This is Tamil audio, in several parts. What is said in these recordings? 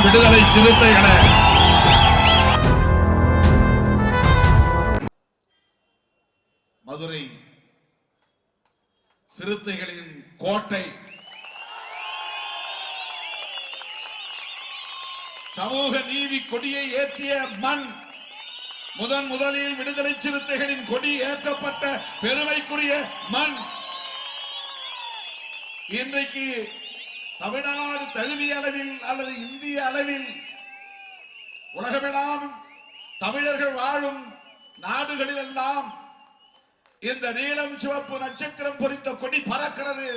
விடுதலை சிறுத்தைகளே. மதுரை சிறுத்தைகளின் கோட்டை. சமூக நீதி கொடியை ஏற்றிய மண் முதன் முதலில் விடுதலை சிறுத்தைகளின் கொடி ஏற்றப்பட்ட பெருமைக்குரிய மண். இன்றைக்கு தமிழ்நாடு தழுவிய அளவில் அல்லது இந்திய அளவில் உலகமெல்லாம் தமிழர்கள் வாழும் நாடுகளில் எல்லாம் இந்த நீளம் சிவப்பு நட்சத்திரம் பொறித்த கொடி பறக்கிறது.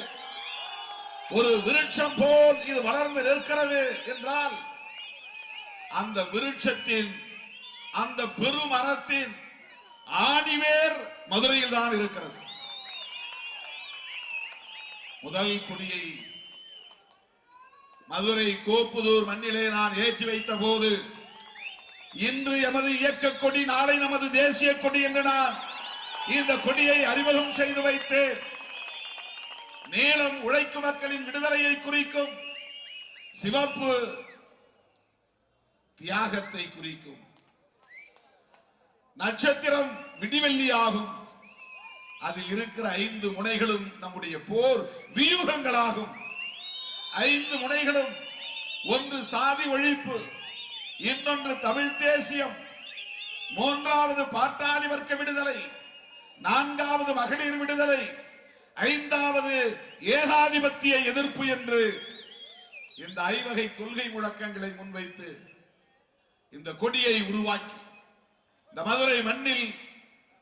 ஒரு விருட்சம் போல் இது வளர்ந்து நிற்கிறது என்றால் அந்த விருட்சத்தின் அந்த பெருமரத்தின் ஆணிவேர் மதுரையில் தான் இருக்கிறது. முதல் கொடியை மதுரை கோப்புதூர் மண்ணிலே நான் ஏற்றி வைத்த போது இன்று எமது இயக்க கொடி நாளை நமது தேசிய கொடி என்று நான் இந்த கொடியை அறிமுகம் செய்து வைத்தேன் நீளம் உழைக்கும் மக்களின் விடுதலையை குறிக்கும் சிவப்பு தியாகத்தை குறிக்கும். நட்சத்திரம் விடிவெள்ளியாகும். அதில் இருக்கிற ஐந்து முனைகளும் நம்முடைய போர் வியூகங்களாகும். ஐந்து முனைகளும் ஒன்று சாதி ஒழிப்பு இன்னொன்று தமிழ் தேசியம் மூன்றாவது பாட்டாளி வர்க்க விடுதலை நான்காவது மகளிர் விடுதலை ஐந்தாவது ஏகாதிபத்திய எதிர்ப்பு என்று இந்த ஐவகை கொள்கை முழக்கங்களை முன்வைத்து இந்த கொடியை உருவாக்கி இந்த மதுரை மண்ணில்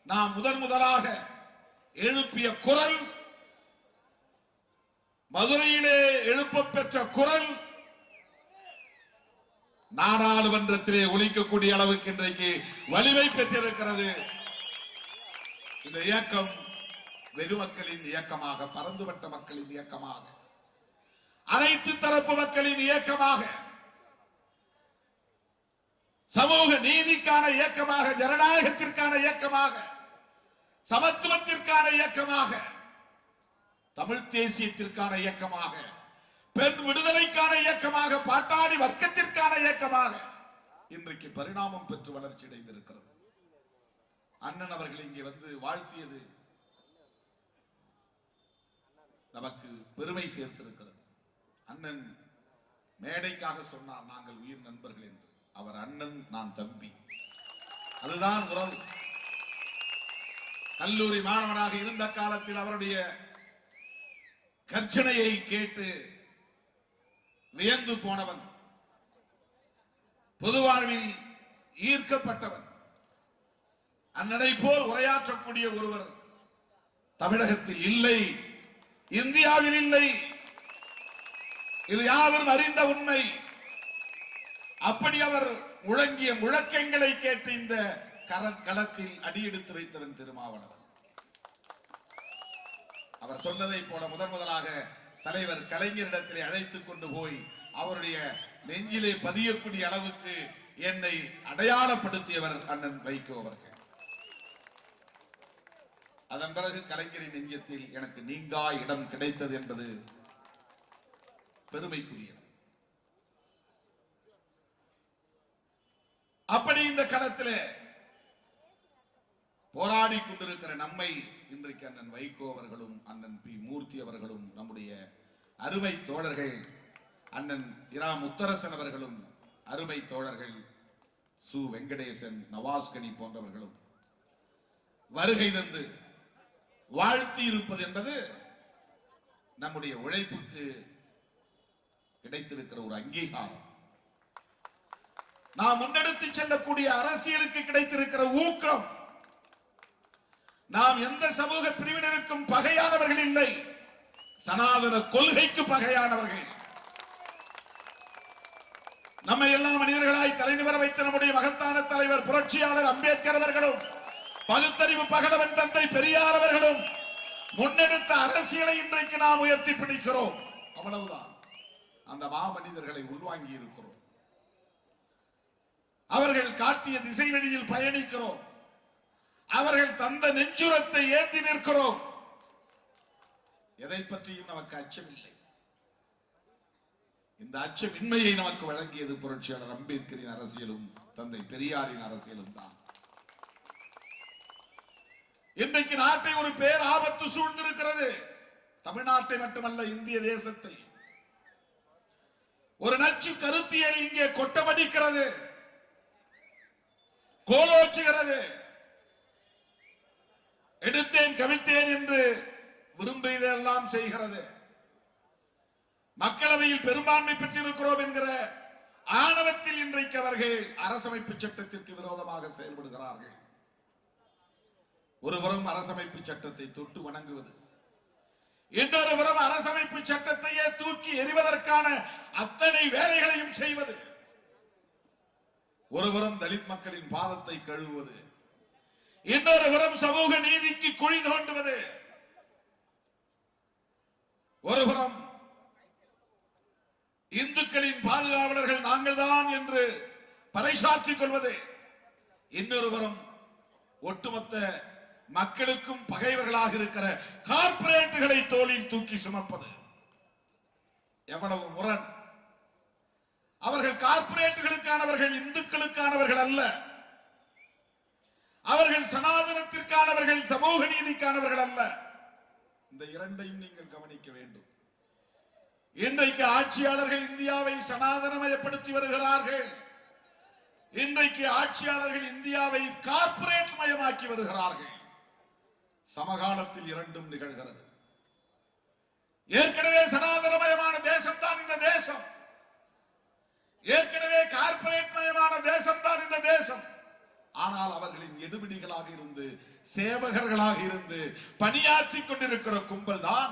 நாம் முதன் முதலாக எழுப்பிய குரல் மதுரையிலே எழுப்ப பெற்ற குரல் நாடாளுமன்றத்திலே ஒழிக்கக்கூடிய அளவுக்கு இன்றைக்கு வலிமை பெற்றிருக்கிறது. இந்த இயக்கம் வெகு மக்களின் இயக்கமாக பறந்துபட்ட மக்களின் இயக்கமாக அனைத்து தரப்பு மக்களின் இயக்கமாக சமூக நீதிக்கான இயக்கமாக ஜனநாயகத்திற்கான இயக்கமாக சமத்துவத்திற்கான இயக்கமாக தமிழ் தேசியத்திற்கான இயக்கமாக பெண் விடுதலைக்கான இயக்கமாக பாட்டாளி வர்க்கத்திற்கான இயக்கமாக இன்றைக்கு பரிணாமம் பெற்று வளர்ச்சி அடைந்திருக்கிறது. அண்ணன் அவர்கள் இங்கே வந்து வாழ்த்தியது நமக்கு பெருமை சேர்த்திருக்கிறது. அண்ணன் மேடைக்காக சொன்னார் நாங்கள் உயிர் நண்பர்கள் என்று. அவர் அண்ணன் நான் தம்பி. அதுதான் உறவு. கல்லூரி மாணவனாக இருந்த காலத்தில் அவருடைய கர்ச்சனையை கேட்டு வியந்து போனவன் பொது வாழ்வில் ஈர்க்கப்பட்டவன் அன்னடை போல் உரையாற்றக்கூடிய ஒருவர் தமிழகத்தில் இல்லை இந்தியாவில் இல்லை. இது யாவரும் அறிந்த உண்மை. அப்படி அவர் முழங்கிய முழக்கங்களை கேட்டு இந்த கர- களத்தில் அடியெடுத்து வைத்தவன் திருமாவளவன். அவர் சொன்னதை போல முதன் முதலாக தலைவர் கலைஞரிடத்திலே அழைத்துக் கொண்டு போய் அவருடைய நெஞ்சிலே பதியக்கூடிய அளவுக்கு என்னை அடையாளப்படுத்தியவர் அண்ணன் வைகோ அவர்கள். அதன் பிறகு கலைஞரின் நெஞ்சத்தில் எனக்கு நீங்கா இடம் கிடைத்தது என்பது பெருமைக்குரியது. அப்படி இந்த களத்தில் போராடி கொண்டிருக்கிற நம்மை இன்றைக்கு அண்ணன் வைகோ அவர்களும் அண்ணன் பி மூர்த்தி அவர்களும் நம்முடைய அருமை தோழர்கள் அண்ணன் இரா முத்தரசன் அவர்களும் அருமை தோழர்கள் சு வெங்கடேசன் நவாஸ்கனி போன்றவர்களும். வருகை தந்து வாழ்த்தி இருப்பது என்பது நம்முடைய உழைப்புக்கு கிடைத்திருக்கிற ஒரு அங்கீகாரம். நாம் முன்னெடுத்து செல்லக்கூடிய அரசியலுக்கு கிடைத்திருக்கிற ஊக்கம் நாம் எந்த சமூக பிரிவினருக்கும் பகையானவர்கள் இல்லை. சனாதன கொள்கைக்கு பகையானவர்கள். நம்மை எல்லா மனிதர்களாய் தலைநிவர வைத்த நம்முடைய மகத்தான தலைவர் புரட்சியாளர் அம்பேத்கர் அவர்களும் பகுத்தறிவு பகலவன் தந்தை பெரியார் அவர்களும் முன்னெடுத்த அரசியலை இன்றைக்கு நாம் உயர்த்தி பிடிக்கிறோம். அவ்வளவுதான். அந்த மாமனிதர்களை உள்வாங்கி இருக்கிறோம். அவர்கள் காட்டிய திசை வழியில் பயணிக்கிறோம். அவர்கள் தந்த நெஞ்சுரத்தை ஏந்தி நிற்கிறோம். எதை பற்றியும் நமக்கு அச்சமில்லை. இந்த அச்சமின்மையை நமக்கு வழங்கியது புரட்சியாளர் அம்பேத்கரின் அரசியலும் தந்தை பெரியாரின் அரசியலும் தான். இன்றைக்கு நாட்டை ஒரு பேர் ஆபத்து சூழ்ந்திருக்கிறது. தமிழ்நாட்டை மட்டுமல்ல இந்திய தேசத்தை. ஒரு நச்சு கருத்தியல் இங்கே கொட்டமடிக்கிறது. கோலோச்சுகிறது. எடுத்தேன் கவித்தேன் என்று விரும்பியதெல்லாம் செய்கிறது. மக்களவையில் பெரும்பான்மை பெற்றிருக்கிறோம் என்கிற ஆணவத்தில் இன்றைக்கு அவர்கள் அரசமைப்பு சட்டத்திற்கு விரோதமாக செயல்படுகிறார்கள். ஒருபுறம் அரசமைப்பு சட்டத்தை தொட்டு வணங்குவது இன்னொரு புறம் அரசமைப்பு சட்டத்தையே தூக்கி எறிவதற்கான அத்தனை வேலைகளையும் செய்வது ஒருபுறம் தலித் மக்களின் பாதத்தை கழுவுவது இன்னொரு புறம் சமூக நீதிக்கு குழி தோண்டுவது. ஒருபுறம் இந்துக்களின் பாதுகாவலர்கள் நாங்கள் தான் என்று பறைசாற்றிக் கொள்வது. இன்னொரு புறம் ஒட்டுமொத்த மக்களுக்கும் பகைவர்களாக இருக்கிற கார்ப்பரேட்டுகளை தோளில் தூக்கி சுமப்பது. எவ்வளவு முரண். அவர்கள் கார்ப்பரேட்டுகளுக்கானவர்கள் இந்துக்களுக்கானவர்கள் அல்ல. அவர்கள் சனாதனத்திற்கானவர்கள் சமூக நீதிக்கானவர்கள் அல்ல இந்த இரண்டையும் நீங்கள் கவனிக்க வேண்டும். இன்றைக்கு ஆட்சியாளர்கள் இந்தியாவை சனாதனமயப்படுத்தி வருகிறார்கள். இன்றைக்கு ஆட்சியாளர்கள் இந்தியாவை கார்ப்பரேட் மயமாக்கி வருகிறார்கள். சமகாலத்தில் இரண்டும் நிகழ்கிறது. ஏற்கனவே சனாதனமயமான தேசம் தான் இந்த தேசம். ஏற்கனவே கார்ப்பரேட் மயமான தேசம் தான் இந்த தேசம். ஆனால் அவர்களின் எடுபிடிகளாக இருந்து சேவகர்களாக இருந்து பணியாற்றி கொண்டிருக்கிற கும்பல் தான்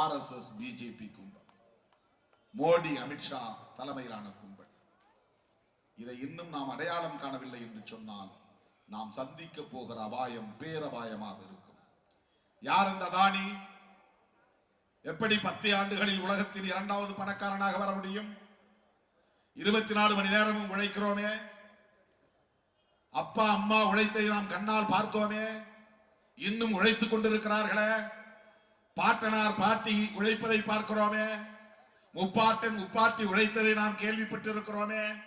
ஆர் எஸ் எஸ் பிஜேபி கும்பல். மோடி அமித்ஷா தலைமையிலான கும்பல். இதை இன்னும் நாம் அடையாளம் காணவில்லை என்று சொன்னால் நாம் சந்திக்க போகிற அபாயம் பேரபாயமாக இருக்கும். யார் இந்த தானி எப்படி பத்து ஆண்டுகளில் உலகத்தின் இரண்டாவது பணக்காரனாக வர முடியும்? இருபத்தி நாலு மணி நேரமும் உழைக்கிறோமே அப்பா அம்மா உழைத்தை நாம் கண்ணால் பார்த்தோமே. இன்னும் உழைத்துக் கொண்டிருக்கிறார்களே. பாட்டனார் பாட்டி உழைப்பதை பார்க்கிறோமே. முப்பாட்டன் முப்பாட்டி உழைத்ததை நாம் கேள்விப்பட்டிருக்கிறோமே.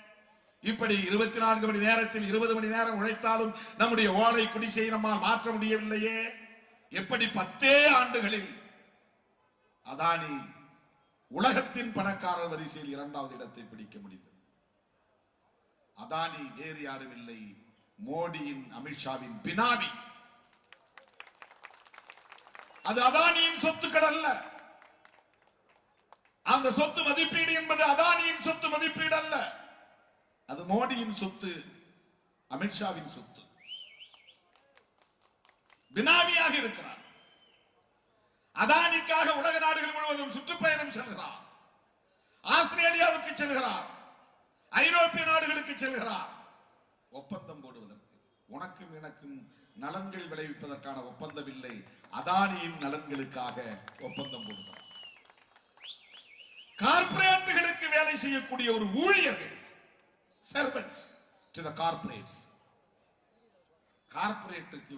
இப்படி இருபத்தி நான்கு மணி நேரத்தில் இருபது மணி நேரம் உழைத்தாலும் நம்முடைய ஓலை குடிசை நம்மால் மாற்ற முடியவில்லையே. எப்படி பத்தே ஆண்டுகளில் அதானி உலகத்தின் பணக்காரர் வரிசையில் இரண்டாவது இடத்தை பிடிக்க முடிந்தது. அதானி வேறு யாரும் இல்லை. மோடியின் அமித்ஷாவின் பினாமி. அது அதானியின் சொத்துக்கள் அல்ல. அந்த சொத்து மதிப்பீடு என்பது அதானியின் சொத்து மதிப்பீடு அல்ல. அது மோடியின் சொத்து அமித்ஷாவின் சொத்து. பினாமியாக இருக்கிறார். அதானிக்காக உலக நாடுகள் முழுவதும் சுற்றுப்பயணம் செல்கிறார். ஆஸ்திரேலியாவுக்கு செல்கிறார். ஐரோப்பிய நாடுகளுக்கு செல்கிறார். ஒப்பந்தம் உனக்கும் எனக்கும் நலன்கள் விளைவிப்பதற்கான ஒப்பந்தம் இல்லை அதானியின் நலன்களுக்காக ஒப்பந்தம் போடுகிறார். கார்பரேட்டுகளுக்கு வேலை செய்யக்கூடிய ஒரு ஊழியர்கள் சர்வன்ஸ் டு த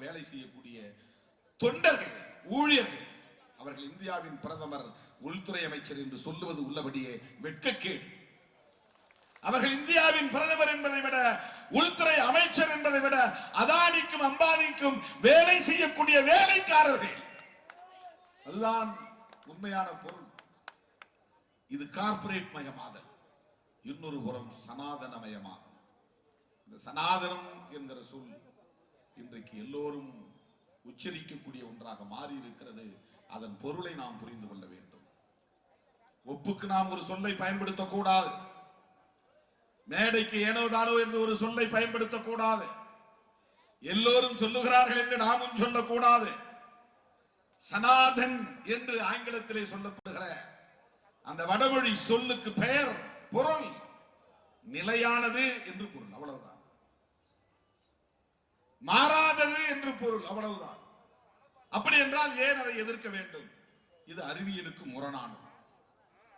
வேலை செய்யக்கூடிய தொண்டர்கள் ஊழியர்கள். அவர்கள் இந்தியாவின் பிரதமர் உள்துறை அமைச்சர் என்று சொல்லுவது உள்ளபடியே வெட்கக்கேடு. அவர்கள் இந்தியாவின் பிரதமர் என்பதை விட உள்துறை அமைச்சர் என்பதை விட அதானிக்கும் அம்பானிக்கும் வேலை செய்யக்கூடிய வேலைக்காரர்கள் அதுதான் உண்மையான பொருள். இது கார்ப்பரேட் மயமாதல். இன்னொரு புறம் சனாதனமயமாதல். இந்த சனாதனம் என்கிற சொல் இன்றைக்கு எல்லோரும் உச்சரிக்கக்கூடிய ஒன்றாக மாறி இருக்கிறது அதன் பொருளை நாம் புரிந்து கொள்ள வேண்டும். ஒப்புக்கு நாம் ஒரு சொல்லை பயன்படுத்தக்கூடாது. மேடைக்கு ஏனோ தானோ என்று ஒரு சொல்லை பயன்படுத்தக்கூடாது. எல்லோரும் சொல்லுகிறார்கள் என்று நாமும் சொல்லக்கூடாது. சனாதன் என்று ஆங்கிலத்திலே சொல்லப்படுகிற அந்த வடமொழி சொல்லுக்கு பெயர் பொருள் நிலையானது என்று பொருள் அவ்வளவுதான். மாறாதது என்று பொருள் அவ்வளவுதான். அப்படி என்றால் ஏன் அதை எதிர்க்க வேண்டும்? இது அறிவியலுக்கு முரணானது.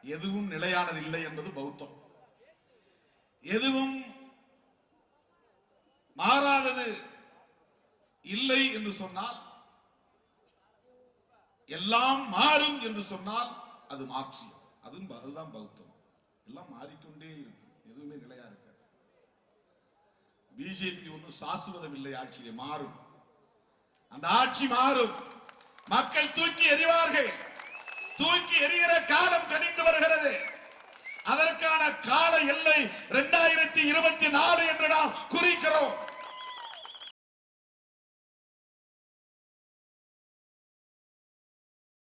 எதுவும் நிலையானது இல்லை என்பது பௌத்தம். எதுவும் மாறாதது இல்லை என்று சொன்னால் எல்லாம் மாறும் என்று சொன்னால் அது மார்க்சியம். அதுவும் அதுதான் பௌத்தம் எல்லாம் மாறிக்கொண்டே இருக்கும். எதுவுமே நிலையா இருக்காது. பிஜேபி ஒன்றும் சாசுவதம் இல்லை ஆட்சியை மாறும். அந்த ஆட்சி மாறும். மக்கள் தூக்கி எறிவார்கள். தூக்கி எறிகிற காலம் கணிந்து வருகிறது. அதற்கான கால எல்லை இரண்டாயிரத்தி இருபத்தி நாலு என்று நாம் குறிக்கிறோம்.